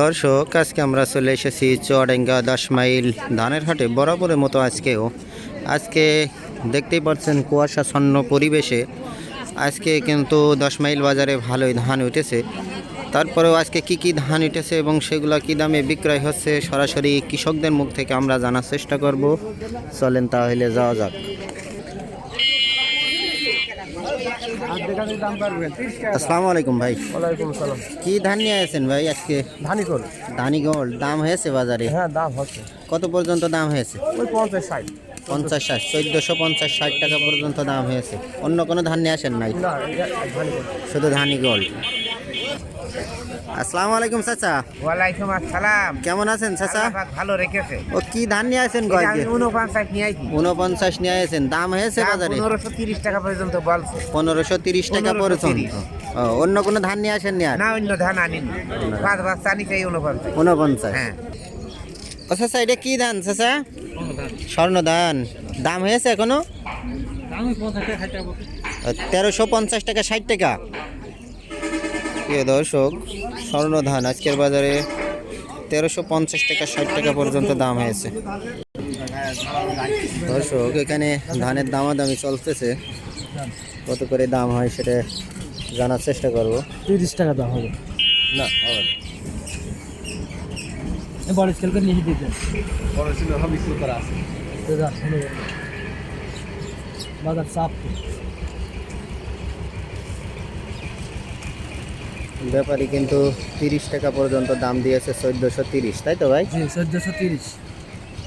দর্শক, আজকে আমরা চলে এসেছি চুয়াডাঙ্গা দশ মাইল ধানের হাটে, বরাবরের মতো আজকেও। আজকে দেখতেই পাচ্ছেন কুয়াশাচ্ছন্ন পরিবেশে। আজকে কিন্তু দশ মাইল বাজারে ভালোই ধান উঠেছে। তারপরেও আজকে কি কি ধান উঠেছে এবং সেগুলো কি দামে বিক্রয় হচ্ছে, সরাসরি কৃষকদের মুখ থেকে আমরা জানার চেষ্টা করব। চলেন তাহলে যাওয়া যাক। আসসালামু আলাইকুম ভাই। ওয়ালাইকুম সালাম। কি ধান নিয়ে আসেন ভাই আজকে? ধানি ধানি দাম হয়েছে বাজারে? হ্যাঁ দাম হচ্ছে। কত পর্যন্ত দাম হয়েছে? ওই পঞ্চাশ ষাট। পঞ্চাশ ষাট চোদ্দোশো পঞ্চাশ ষাট টাকা পর্যন্ত দাম হয়েছে। অন্য কোনো ধান নিয়ে আসেন নাই? শুধু ধানি গোল্ড। আসসালামু আলাইকুম চাচা। ওয়ালাইকুম আসসালাম। কেমন আছেন চাচা? ভালো রেখেছে। ও কি ধান নিয়ে আমি গজকে উনপঞ্চাশ নিয়ে আইছি। উনপঞ্চাশ নিয়ে আসেন দাম হয়েছে বাজারে? পনেরোশো তিরিশ টাকা পর্যন্ত বলছে। পনেরোশো তিরিশ টাকা 1530 পর্যন্ত। ও, অন্য কোনো ধান নিয়ে আসেন নি না অন্য ধান আনিনি। পাঁচ বস্তা আনি চাই উনপঞ্চাশ উনপঞ্চাশ হ্যাঁ। ও চাচা এটা কি ধান চাচা? স্বর্ণ ধান দাম হয়েছে এখনও? তেরোশো পঞ্চাশ টাকা ষাট টাকা। প্রিয় দর্শক স্বর্ণ ধান। আজকের বাজারে তেরোশো পঞ্চাশ টাকা ষাট টাকা পর্যন্ত দাম হয়েছে। দর্শক এখানে ধানের দামাদামি চলতেছে। কত করে দাম হয় সেটা জানার চেষ্টা করব। তিরিশ টাকা দাম হবে। না হবে বড় স্কেল করে নিয়ে দিতে বাজার চাপ ব্যাপারী কিন্তু তিরিশ টাকা পর্যন্ত দাম দিয়েছে চোদ্দোশো তিরিশ তাই তো ভাই? জি চোদ্দশো তিরিশ।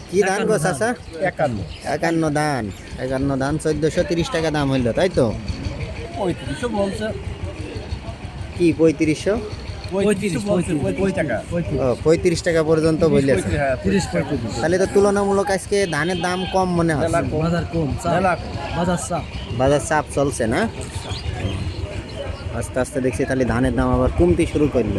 কি ধান গো চাচা? একান্ন। একান্ন ধান একান্ন ধান চোদ্দোশো তিরিশ টাকা দাম হইল তাই তো? পঁয়ত্রিশশো বলছে। কি পঁয়ত্রিশশো? পঁয়ত্রিশ। টাকা। পঁয়ত্রিশ টাকা পর্যন্ত তিরিশ পঁয়ত্রিশ তাহলে তো তুলনামূলক আজকে ধানের দাম কম মনে হয় বাজার কম বাজার চাপ। বাজার চাপ চলছে না? আস্তে আস্তে দেখছি তাহলে ধানের দাম আবার কমতে শুরু করল।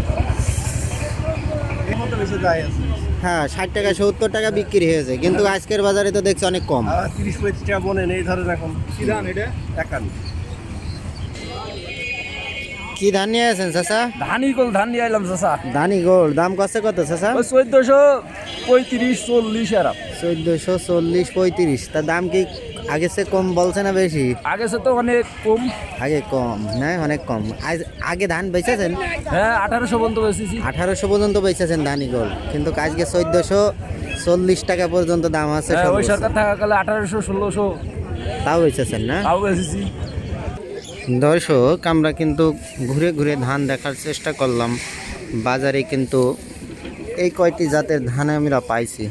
হ্যাঁ ষাট টাকা সত্তর টাকা বিক্রি হয়েছে কিন্তু আজকের বাজারে তো দেখছি অনেক কম। তিরিশ পঁয়ত্রিশ টাকা মনে নেই ধরেন এখন। কি ধান এটা? একান্ন। কি ধান নিয়ে আছেন চাচা? ধানই কোন ধান নিয়ে আইলাম চাষা ধানি গোল্ড দাম কত কত ওই চোদ্দশো পঁয়ত্রিশ চল্লিশ এরা চোদ্দোশো চল্লিশ পঁয়ত্রিশ তার দাম কি আগে সে কম বলছে না বেশি? আগে সে তো অনেক কম। আগে কম না অনেক কম। আজ আগে ধান বেচেছেন? হ্যাঁ আঠারোশো পর্যন্ত বেশিছি আঠারোশো পর্যন্ত বেচেছেন ধানি গোল্ড কিন্তু আজকে চোদ্দোশো চল্লিশ টাকা পর্যন্ত দাম আছে হ্যাঁ, ওই। সরকার থাকাকালে আঠারোশো ষোলোশো তাও বেচেছেন না? তাও বেশিছি দর্শক আমরা কিন্তু ঘুরে ঘুরে ধান দেখার চেষ্টা করলাম। বাজারে কিন্তু এই কয়টি জাতের ধান আমরা পাইছি?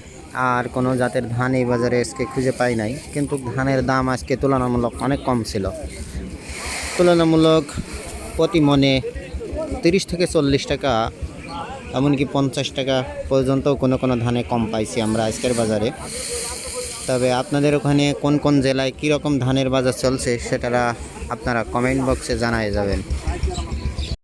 আর কোনো জাতের ধান এই বাজারে আজকে খুঁজে পাই নাই। কিন্তু ধানের দাম আজকে তুলনামূলক অনেক কম ছিল। তুলনামূলক প্রতি মনে তিরিশ থেকে চল্লিশ টাকা, এমনকি পঞ্চাশ টাকা পর্যন্ত কোনো কোনো ধানে কম পাইছি আমরা আজকের বাজারে। তবে আপনাদের ওখানে কোন কোন জেলায় কীরকম ধানের বাজার চলছে সেটা আপনারা কমেন্ট বক্সে জানাই যাবেন।